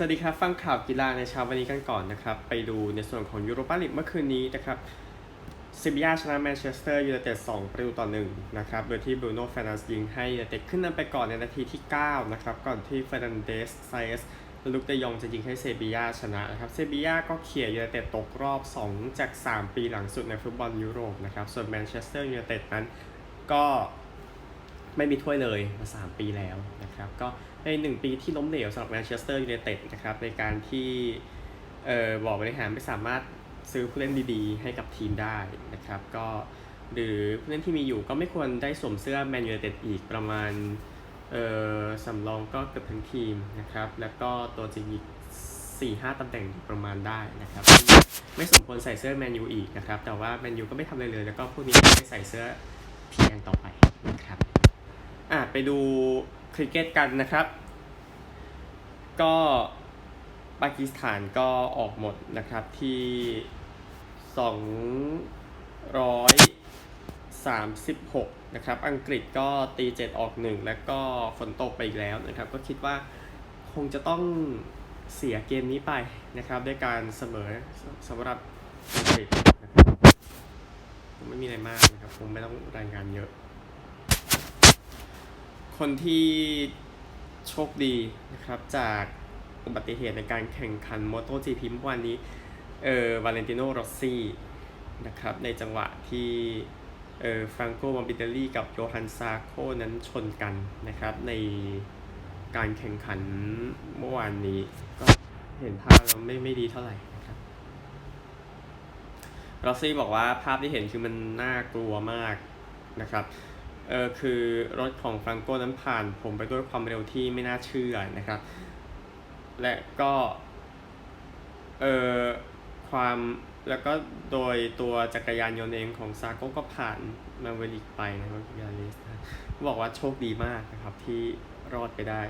สวัสดีครับ ฟังข่าวกีฬาในเช้าวันนี้กันก่อนนะครับ ไปดูในส่วนของยูโรปาลีกเมื่อคืนนี้นะครับซิบิยาชนะแมนเชสเตอร์ยูไนเต็ด2ประตูต่อ1นะครับ โดยที่บรูโน่เฟรนันส์ยิงให้ยูไนเต็ดขึ้นนำไปก่อนในนาทีที่ 9 นะครับ ก่อนที่เฟรนันเดสไซเอสและลุกเตยองจะยิงให้เซบียาชนะนะครับ เซบียาก็เขี่ยยูไนเต็ดตกรอบ 2 จาก 3 ปีหลังสุดในฟุตบอลยุโรปนะครับ ส่วนแมนเชสเตอร์ยูไนเต็ดนั้นก็ไม่มีถ้วยเลยมา 3 ปีแล้วนะครับ ก็ ใน1ปีที่ล้มเหลวสำหรับแมนเชสเตอร์ยูไนเต็ดนะครับในการที่เอ่อบอร์ดบริหารไม่สามารถซื้อผู้เล่นดีๆ ให้กับทีมได้นะครับก็หรือผู้เล่นที่มีอยู่ก็ไม่ควรได้สวมเสื้อแมนยูไนเต็ดอีกประมาณเอ่อสำรองก็เกือบทั้งทีมนะครับแล้วก็ตัวจริงอีก4 5ตำแหน่งประมาณได้นะครับ ไม่สมควรใส่เสื้อแมนยูอีกนะครับ แต่ว่าแมนยูก็ไม่ทำอะไรเลย แล้วก็พวกนี้ก็ไม่ใส่เสื้อพีแอนต่อไปนะครับอะไปดู คริกเก็ตกันนะครับ ก็ปากีสถานก็ออกหมดนะครับที่ 236 นะครับ อังกฤษก็ตี 7 ออก 1 แล้วก็ฝนตกไปอีกแล้วนะครับ ก็คิดว่าคงจะต้องเสียเกมนี้ไปนะครับด้วยการเสมอสำหรับอังกฤษนะครับไม่มีอะไรมากนะครับ คงไม่ต้องรายงานเยอะ คนที่โชคดีนะครับจากอุบัติเหตุในการแข่งขัน MotoGP เมื่อวานนี้เออวาเลนติโนโรซี่นะครับในจังหวะที่เออฟรังโกมอมบิเตลลี่กับโยฮันซาโคนั้นชนกันนะครับในการแข่งขันเมื่อวานนี้ก็เห็นภาพแล้วไม่ไม่ดีเท่าไหร่นะครับโรซี่บอกว่าภาพที่เห็นคือมันน่ากลัวมากนะครับ เออคือรถของฟรังโกนั้นผ่านผมไปด้วยความเร็วที่ไม่น่าเชื่อนะครับ และก็เออความแล้วก็โดยตัวจักรยานยนต์เองของซาโก้ก็ผ่านมาเวลิกไปนะครับยาลิสบอกว่าโชคดีมากนะครับที่รอดไปได้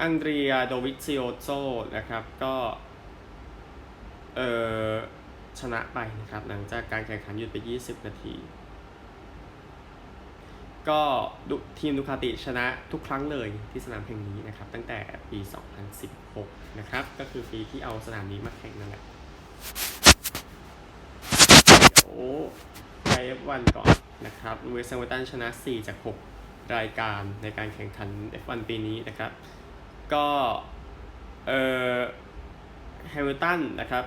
อังเดรียโดวิซิโอโซนะครับก็เออชนะไปนะครับ หลังจากการแข่งขันหยุดไป 20 นาที ก็ทีมดูคาติชนะทุกครั้งเลยที่สนามแห่งนี้นะครับ ตั้งแต่ปี 2016 นะครับ ก็คือปีที่เอาสนามนี้มาแข่งนั่นแหละเดี๋ยวไป F1 ก่อนนะครับเวสแซมตันชนะ 4 จาก 6 รายการในการแข่งขัน F1 ปีนี้นะครับ ก็ เอ่อแฮมิลตันนะครับ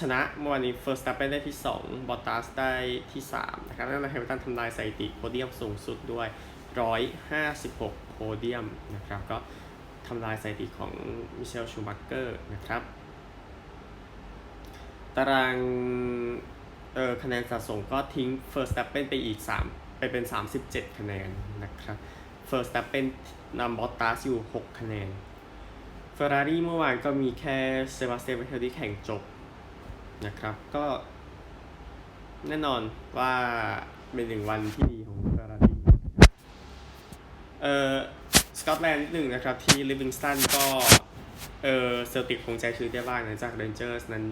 ชนะเมื่อวานนี้เฟิร์สตัปเปนได้ที่ 2 บอตตัสได้ที่ 3 นะครับนั่นแหละแฮมิลตันทำลายสถิติโพเดียมสูงสุดด้วย 156 โพเดียมนะครับ ก็ทำลายสถิติของมิเชลชูมักเกอร์นะครับ ตารางเออคะแนนสะสมก็ทิ้งเฟิร์สตัปเปนไปอีก 3 ไปเป็น 37 คะแนนนะครับเฟิร์สตัปเป็นนำบอตตัสอยู่ 6 คะแนนเฟอร์รารี่เมื่อวานก็มีแค่เซบาสเตียนเวเทลที่แข่งจบ นะครับ ก็แน่นอนว่าเป็นหนึ่งวันที่ดีของเฟอร์รารี่เอ่อสกอตแลนด์นิดหนึ่งนะครับ ที่ลิฟวิงสตันก็เออเซลติกคงใจชื้นได้บ้างหลังจากเรนเจอร์สนั้น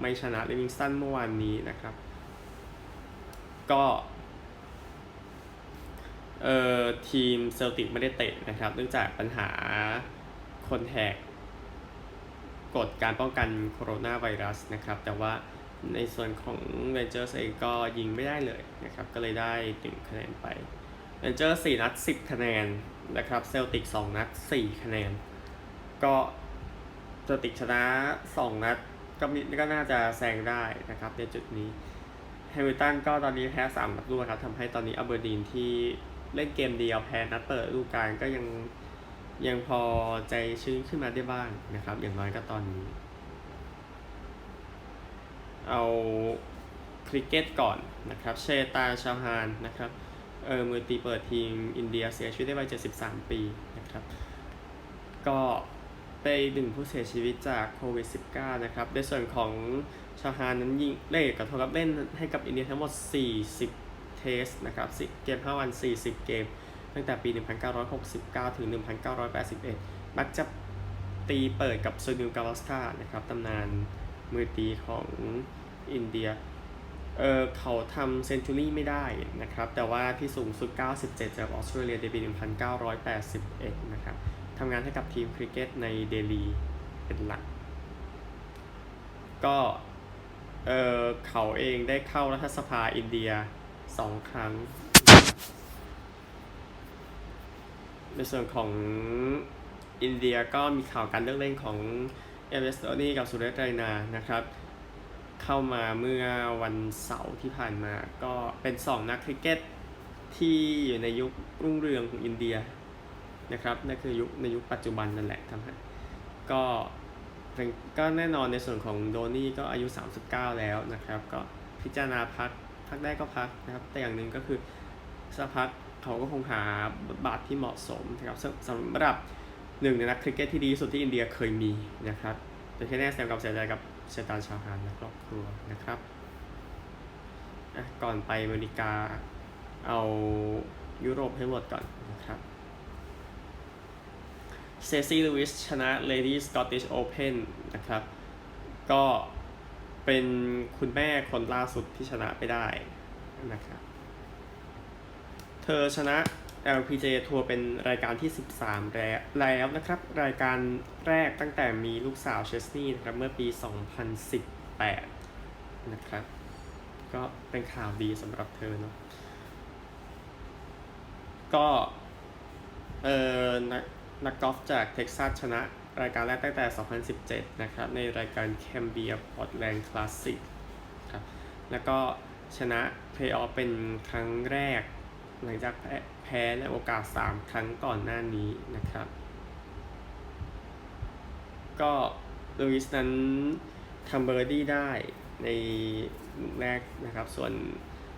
ไม่ชนะลิฟวิงสตันเมื่อวานนี้นะครับ ก็เอ่อทีมเซลติกไม่ได้เตะนะครับ เนื่องจากปัญหาคนแหก กฎการป้องกันโคโรนาไวรัสนะครับ แต่ว่าในส่วนของ Rangers เองก็ยิงไม่ได้เลยนะครับ ก็เลยได้ถึงคะแนนไป Rangers 4นัด 10 คะแนนนะครับเซลติก 2 นัด 4 คะแนน ก็เซลติกชนะ 2 นัดก็มีก็น่าจะแซงได้นะครับในจุดนี้แฮมิลตันก็ตอนนี้แพ้3นัดรวดครับทำให้ตอนนี้อัเบอร์ดีนที่เล่นเกมเดียวแพ้นัดเปิดฤดูกาลก็ยัง ยังพอใจชื้นขึ้นมาได้บ้างนะครับ อย่างน้อยก็ตอนนี้ เอาคริกเก็ตก่อนนะครับ เชตาชาฮานนะครับเออมือตีเปิดทีมอินเดียเสียชีวิตได้วัย73 ปีนะครับ ก็ไปดึงผู้เสียชีวิตจากโควิด -19 นะครับในส่วนของชาฮานนั้นยิงเล่กับโทรับเล่นให้กับอินเดียทั้งหมด 40 เทสนะครับ10เกม 5 วัน 40 เกม ตั้งแต่ปี 1969 ถึง 1981 มักจะตีเปิดกับซูนิลกาวัสกานะครับตำนานมือตีของอินเดียเออเขาทำเซนจูรี่ไม่ได้นะครับ แต่ว่าที่สูงสุด 97 จากออสเตรเลียในปี 1981 นะครับทำงานให้กับทีมคริกเก็ตในเดลีเป็นหลัก ก็เออเขาเองได้เข้ารัฐสภาอินเดียสองครั้ง ในส่วนของอินเดียก็มีข่าวการเลือกเล่นของเอเวสโตนี่กับสุเรศไรนานะครับ เข้ามาเมื่อวันเสาร์ที่ผ่านมาก็เป็นสองนักคริกเก็ตที่อยู่ในยุครุ่งเรืองของอินเดียนะครับนั่นคือยุคในยุคปัจจุบันนั่นแหละทำให้ก็เป็นก็แน่นอนในส่วนของโดนี่ก็อายุ 39 แล้วนะครับ ก็พิจารณาพักพักได้ก็พักนะครับ แต่อย่างหนึ่งก็คือสักพัก เขาก็คงหาบทบาทที่เหมาะสมนะครับสำหรับหนึ่งในนักคริกเก็ตที่ดีที่สุดที่อินเดียเคยมีนะครับแต่ที่แน่แสดงความเสียใจกับชะตาชาวฮานและครอบครัวนะครับก่อนไปอเมริกาเอายุโรปให้หมดก่อนนะครับเซซี่ลูวิสชนะ Lady Scottish Open นะครับ ก็เป็นคุณแม่คนล่าสุดที่ชนะไปได้นะครับ อชนะ LPG ทัวร์เป็นรายการที่ 13แล้วแล้วนะครับ รายการแรกตั้งแต่มีลูกสาวเชสนีย์นะครับเมื่อปี 2018 นะครับ ก็เป็นข่าวดีสำหรับเธอเนาะก็เออนักนักกอล์ฟจากเท็กซัสชนะรายการแรกตั้งแต่ 2017 นะครับ ในรายการแคมเบียพอร์ตแลนด์คลาสสิกครับ แล้วก็ชนะเพลย์ออฟเป็นครั้งแรก หลังจากแพ้แพในโอกาส 3 ครั้งก่อนหน้านี้นะครับ ก็ลูอิสนั้นทำเบอร์ดี้ได้ในแรกนะครับ ส่วน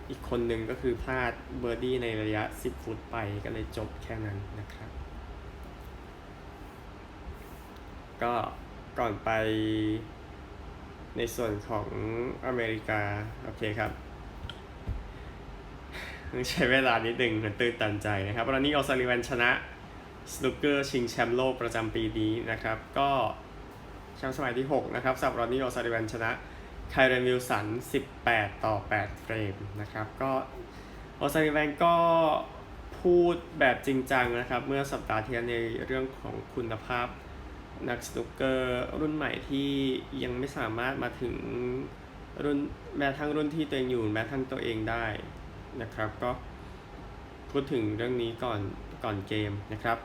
อีกคนหนึ่งก็คือพลาดเบอร์ดี้ในระยะ 10 ฟุตไปก็เลยจบแค่นั้นนะครับ ก็ก่อนไปในส่วนของอเมริกา โอเคครับ ต้องใช้เวลานิดหนึ่งมันตื่นตันใจนะครับรอนนี่ออสซาลิวันชนะสนุกเกอร์ชิงแชมป์โลกประจำปีนี้นะครับ ก็แชมป์สมัยที่ 6 นะครับสำหรับรอนนี่ออสซาลิวันชนะไคเรนวิลสัน 18 ต่อ 8 เฟรมนะครับ ก็ออสซาลิวันก็พูดแบบจริงจังนะครับ เมื่อสัปดาห์ที่แล้วในเรื่องของคุณภาพนักสนุกเกอร์รุ่นใหม่ที่ยังไม่สามารถมาถึงรุ่นแม้ทั้งรุ่นที่ตัวเองอยู่แม้ทั้งตัวเองได้ นะครับ ก็พูดถึงเรื่องนี้ก่อนก่อนเกมนะครับ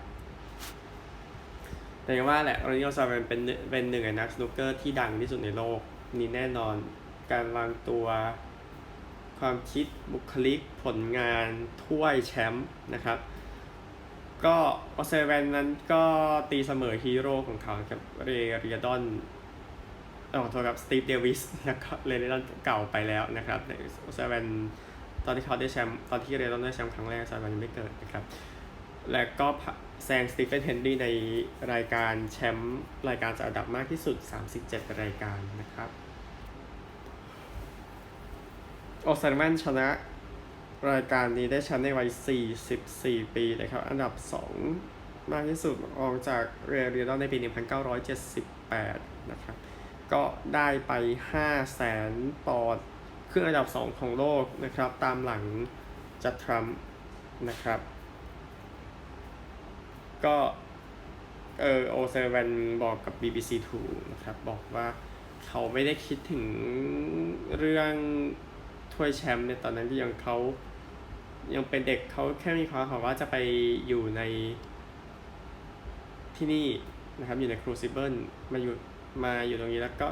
แต่ย่างว่าแหละโรนิโอซาเวนเป็นเป็นหนึ่งในนักสนุกเกอร์ที่ดังที่สุดในโลก นี่แน่นอนการวางตัว ความคิดบุคลิกผลงานถ้วยแชมป์นะครับก็ออสเตรเลียนั้นก็ตีเสมอฮีโร่ของเขากับเรเรียดอนเออขอโทษครับสตีฟเดวิสแล้วก็เรเรียดอนเก่าไปแล้วนะครับในออสเตรเลีย ตอนที่เขาได้แชมป์ตอนที่เรเรียดอนได้แชมป์ครั้งแรกออสเตรเลียยังไม่เกิดนะครับ และก็แซงสตีเฟนเฮนรี่ในรายการแชมป์รายการจะอันดับมากที่สุด 37 รายการนะครับออสเตรเลียชนะรายการนี้ได้แชมป์ในวัย 44 ปีนะครับ อันดับ 2 มากที่สุดออกจากเรเรียดอนในปี 1978 นะครับ ก็ได้ไป5แสนปอนด์ ขึ้นอันดับ 2 ของโลกนะครับ ตามหลังจัดทรัมป์นะครับ ก็เออโอเซเวนบอกกับ BBC Two นะครับ บอกว่าเขาไม่ได้คิดถึงเรื่องถ้วยแชมป์ในตอนนั้นที่ยังเขายังเป็นเด็กเขาแค่มีความฝันว่าจะไปอยู่ในที่นี่นะครับอยู่ในครูซิเบิลมาอยู่มาอยู่ตรงนี้แล้วก็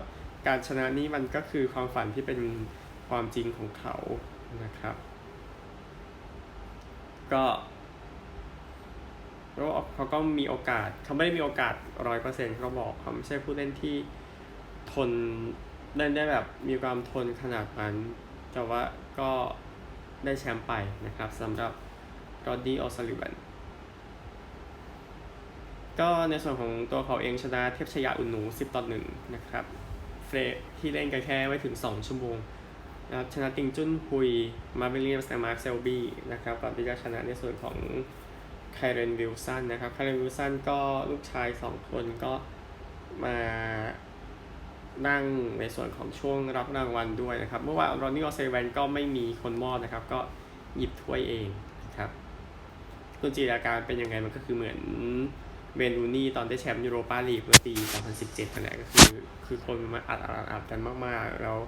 การชนะนี้มันก็คือความฝันที่เป็น ความจริงของเขานะครับ ก็แล้วเขาก็มีโอกาสเขาไม่ได้มีโอกาสร้อยเปอร์เซ็นต์เขาบอกเขาไม่ใช่ผู้เล่นที่ทนเล่นได้แบบมีความทนขนาดนั้น แต่ว่าก็ได้แชมป์ไปนะครับสำหรับรอดดี้ออสลิวันก็ในส่วนของตัวเขาเองชนะเทพชยาอุนหนู10ต่อ1นะครับเฟรที่เล่นกันแค่ไม่ถึง 2 ชั่วโมง นะครับชนะติงจุนฮุย มาร์วิลเลียมสและมาร์คเซลบี้นะครับก่อนที่จะชนะในส่วนของไคเรนวิลสันนะครับไคเรนวิลสันก็ลูกชาย 2 คนก็มานั่งในส่วนของช่วงรับรางวัลด้วยนะครับ เมื่อวานรอนนี่ออเซเวนก็ไม่มีคนมอบนะครับ ก็หยิบถ้วยเองนะครับคุณจิตรการเป็นยังไงมันก็คือเหมือนเวนูนี่ตอนได้แชมป์ยูโรปาลีกเมื่อปี 2017นั่นแหละก็คือ คือคนมาอัดอัดอัดกันมาก ๆ แล้ว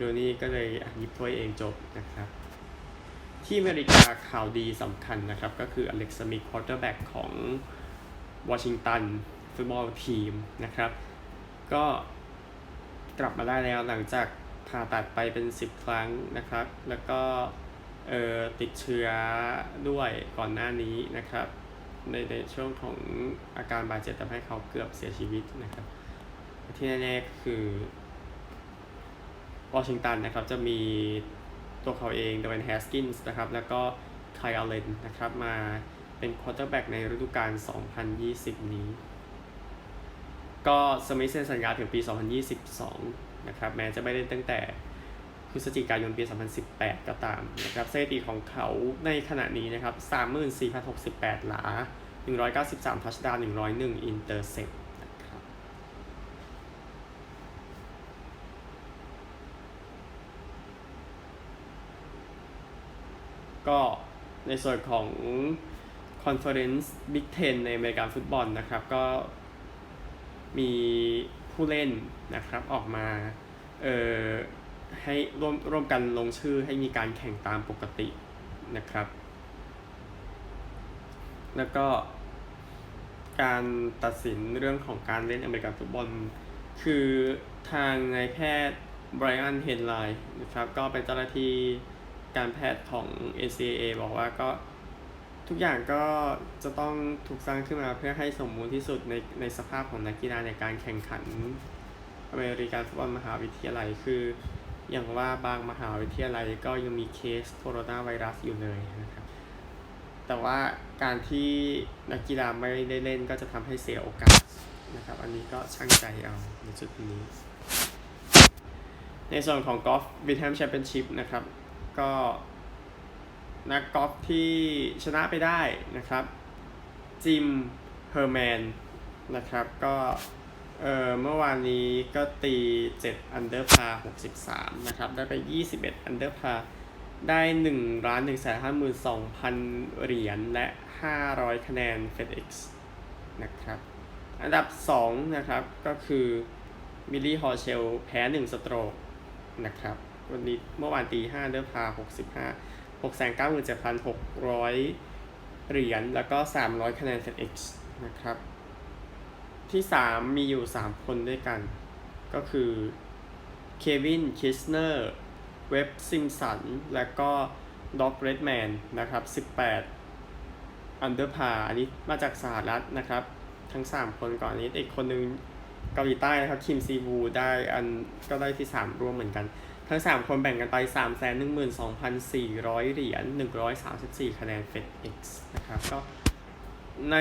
รูนี่ก็เลยยิบถ้วยเองจบนะครับ ที่อเมริกาข่าวดีสำคัญนะครับ ก็คืออเล็กซ์มิธควอเตอร์แบ็กของวอชิงตันฟุตบอลทีมนะครับ ก็กลับมาได้แล้วหลังจากผ่าตัดไปเป็น 10 ครั้งนะครับ แล้วก็เอ่อติดเชื้อด้วยก่อนหน้านี้นะครับ ในในช่วงของอาการบาดเจ็บทำให้เขาเกือบเสียชีวิตนะครับ ที่แน่ๆคือ วอชิงตันนะครับจะมีตัวเขาเองโดเวนแฮสกินส์นะครับแล้วก็ไคลอาเลนนะครับมาเป็นควอเตอร์แบ็กในฤดูกาล 2020 นี้ ก็สมิธเซ็นสัญญาถึงปี 2022 นะครับแม้จะไม่ได้ตั้งแต่พฤศจิกายนปี 2018 ก็ตามนะครับสถิติของเขาในขณะนี้นะครับ 34,068 หลา 193 ทัชดาวน์101 อินเตอร์เซปนะครับ ก็ในส่วนของ Conference Big Ten ในอเมริกันฟุตบอลนะครับ ก็มีผู้เล่นนะครับออกมาเอ่อให้ร่วมร่วมกันลงชื่อให้มีการแข่งตามปกตินะครับ แล้วก็การตัดสินเรื่องของการเล่นอเมริกันฟุตบอล คือทางนายแพทย์ไบรอันเฮนไลน์นะครับ ก็เป็นเจ้าหน้าที่ การแพทย์ของ NCAA บอกว่าก็ทุกอย่างก็จะต้องถูกสร้างขึ้นมาเพื่อให้สมบูรณ์ที่สุดในในสภาพของนักกีฬาในการแข่งขันอเมริกันฟุตบอลมหาวิทยาลัยคือ อย่างว่าบางมหาวิทยาลัยก็ยังมีเคสโคโรนาไวรัสอยู่เลยนะครับ แต่ว่าการที่นักกีฬาไม่ได้เล่นก็จะทำให้เสียโอกาสนะครับ อันนี้ก็ช่างใจเอาในจุดนี้ ในส่วนของกอล์ฟบิทแฮมแชมเปี้ยนชิพนะครับ ก็นักกอล์ฟที่ชนะไปได้นะครับ จิมเฮอร์แมนนะครับก็เออเมื่อวานนี้ก็ตี 7 อันเดอร์พา63 นะครับ ได้ไป 21 อันเดอร์พา ได้1ล้าน1 5 2 0 0 0เหรียญและ 500 คะแนน FedEx นะครับ อันดับ 2 นะครับ ก็คือมิลลี่ฮอเชล แพ้ 1 สโตรกนะครับ วันนี้เมื่อวานตี5อันเดอร์พา65 697,600เก้าหมื่นเจ็ดพันหกร้อยเหรียญแล้วก็300คะแนน FedEx นะครับ ที่3มีอยู่3คนด้วยกัน ก็คือเควินคิสเนอร์เว็บซิมสัน และก็ด็อกเรดแมนนะครับ18อันเดอร์พาอันนี้มาจากสหรัฐนะครับ ทั้ง3คนก่อนนี้อีกคนนึงเกาหลีใต้นะครับคิมซีวูได้อันก็ได้ที่3ร่วมเหมือนกัน ทั้ง 3 คนแบ่งกันไป3 1 2 4 0 0 เหรียญ 134 คะแนน FedEx นะครับ ก็ใน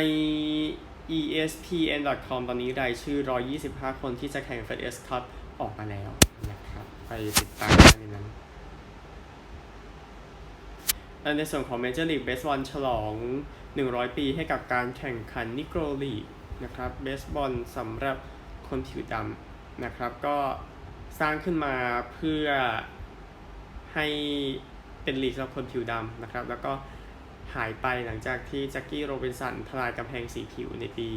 ESPN.com ตอนนี้รายชื่อ 125 คนที่จะแข่ง FedEx Cup ออกมาแล้วนะครับ ไปติดตามได้ในนั้นและในส่วนของ Major League Baseball ฉลอง 100 ปีให้กับการแข่งขันนิโกรลีนะครับเบสบอลสำหรับคนผิวดำนะครับ ก็ สร้างขึ้นมาเพื่อให้เป็นลีกสำหรับคนผิวดำนะครับ แล้วก็หายไปหลังจากที่แจ็คกี้โรบินสันทลายกำแพงสีผิวในปี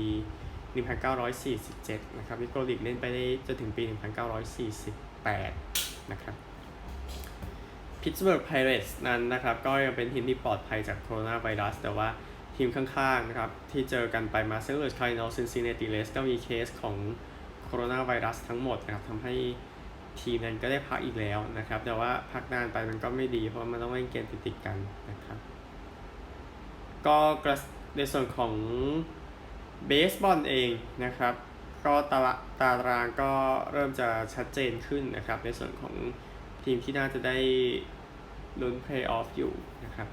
1947 นะครับนิโกลีกเล่นไปได้จนถึงปี 1948 นะครับพิตสเบิร์กไพเรตส์นั้นนะครับ ก็ยังเป็นทีมที่ปลอดภัยจากโคโรนาไวรัส แต่ว่าทีมข้างๆนะครับ ที่เจอกันไปมาเซนต์หลุยส์คาร์ดินัลซินซินเนติเลสก็มีเคสของโคโรนาไวรัสทั้งหมดนะครับทำให้ ทีมนั้นก็ได้พักอีกแล้วนะครับ แต่ว่าพักนานไปมันก็ไม่ดี เพราะมันต้องเล่นเกมติดๆกันนะครับ ก็กระในส่วนของเบสบอลเองนะครับ ก็ตาตารางก็เริ่มจะชัดเจนขึ้นนะครับ ในส่วนของทีมที่น่าจะได้ลุ้นเพลย์ออฟอยู่นะครับ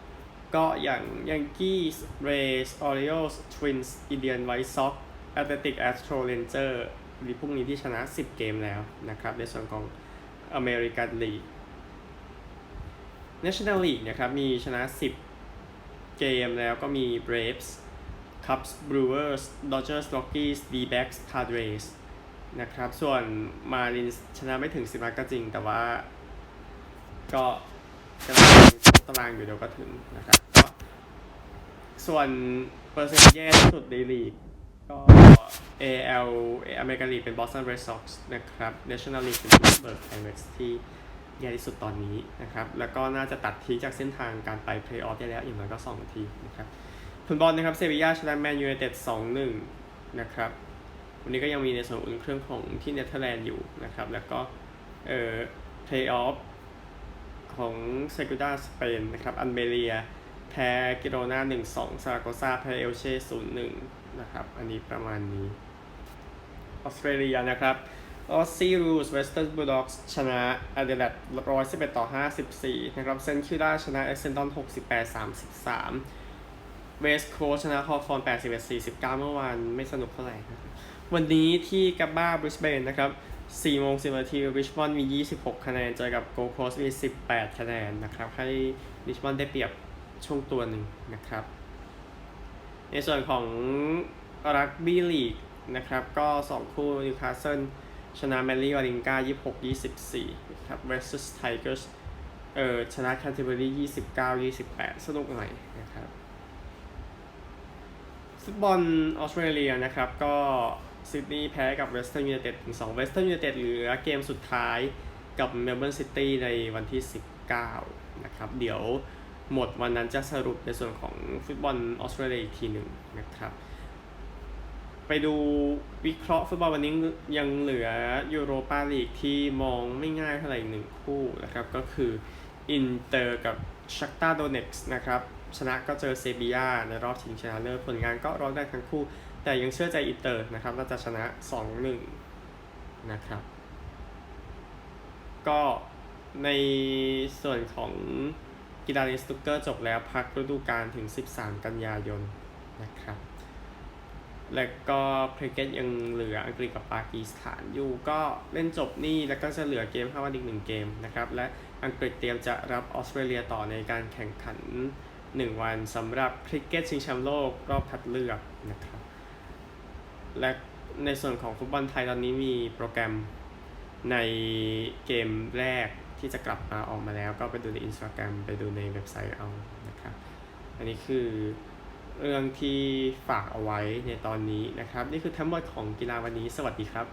ก็อย่างยังกี้เรย์ออริโอสทวินส์อินเดียนไวท์ซ็อกแอตเลติกแอสโตรเลนเจอร์ มีพวกนี้ที่ชนะ 10 เกมแล้วนะครับ ในส่วนของอเมริกันลีก National League นะครับมีชนะ 10 เกมแล้วก็มี Braves Cubs Brewers Dodgers Rockies D-backs Padres นะครับ ส่วน Marlins ชนะไม่ถึง10นัดก็จริง แต่ว่าก็กำลังตารางอยู่เดี๋ยวก็ถึงนะครับ ส่วนเปอร์เซ็นต์แย่ที่สุดในลีก ก็ AL อเมริกันลีกเป็น Boston Red Sox นะครับ National League เป็น Pittsburgh Pirates ที่แย่ที่สุดตอนนี้นะครับ แล้วก็น่าจะตัดทิ้งจากเส้นทางการไป Playoff ได้แล้วอย่างน้อยก็2ทีนะครับผลบอลนะครับเซบียาชนะแมนยูไนเต็ด2-1 นะครับ วันนี้ก็ยังมีในส่วนอุ่นเครื่องของที่เนเธอร์แลนด์อยู่นะครับ แล้วก็เอ่อ Playoff ของเซกูด้าสเปนนะครับ อันเบเรีย แพ้กิโรนา1-2ซาราโกซาแพ้เอลเช่0-1 นะครับ อันนี้ประมาณนี้ออสเตรเลียนะครับออสซีรูสเวสเทิร์นบูลด็อกส์ชนะอเดเลด111ต่อ54นะครับเซนคิล่าชนะเอ็กเซนตัน68 33เวสโคชนะฮอฟอน81 49เมื่อวานไม่สนุกเท่าไหร่นะครับวันนี้ที่กับบาบริสเบนนะครับ4โมง10นาทีริชมอนด์มี 26 คะแนนเจอกับโกโคสมี 18 คะแนนนะครับ ให้ริชมอนด์ได้เปรียบช่วงตัวหนึ่งนะครับ ในส่วนของรักบี้ลีกนะครับ ก็ 2 คู่นิวคาสเซิลชนะแมรี่วาริงกา26 24นะครับเวสต์ไทเกอร์สเอ่อชนะแคนเทเบอรี่29 28สนุกหน่อยนะครับฟุตบอลออสเตรเลียนะครับ ก็ซิดนีย์แพ้กับเวสเทิร์นยูไนเต็ดถึง2เวสเทิร์นยูไนเต็ดเหลือเกมสุดท้ายกับเมลเบิร์นซิตี้ในวันที่19นะครับ เดี๋ยว หมดวันนั้นจะสรุปในส่วนของฟุตบอลออสเตรเลียอีกทีหนึ่งนะครับ ไปดูวิเคราะห์ฟุตบอลวันนี้ยังเหลือยูโรปาลีกที่มองไม่ง่ายเท่าไหร่หนึ่งคู่นะครับ ก็คืออินเตอร์กับชักตาโดเน็กส์นะครับ ชนะก็เจอเซบียาในรอบชิงชนะเลิศผลงานก็ร้อนได้ทั้งคู่ แต่ยังเชื่อใจอินเตอร์นะครับน่าจะชนะ 2-1 นะครับ ก็ในส่วนของ กีฬาเลนสตุกเกอร์จบแล้วพักฤดูกาลถึง 13 กันยายนนะครับ แล้วก็คริกเก็ตยังเหลืออังกฤษกับปากีสถานอยู่ก็เล่นจบนี่แล้วก็จะเหลือเกม5วันอีกหนึ่งเกมนะครับ และอังกฤษเตรียมจะรับออสเตรเลียต่อในการแข่งขัน 1 วันสำหรับคริกเก็ตชิงแชมป์โลกรอบคัดเลือกนะครับ และในส่วนของฟุตบอลไทยตอนนี้มีโปรแกรมในเกมแรก ที่จะกลับมาออกมาแล้วก็ไปดูในอินสตาแกรมไปดูในเว็บไซต์เอานะครับอันนี้คือเรื่องที่ฝากเอาไว้ในตอนนี้นะครับ นี่คือทั้งหมดของกีฬาวันนี้สวัสดีครับ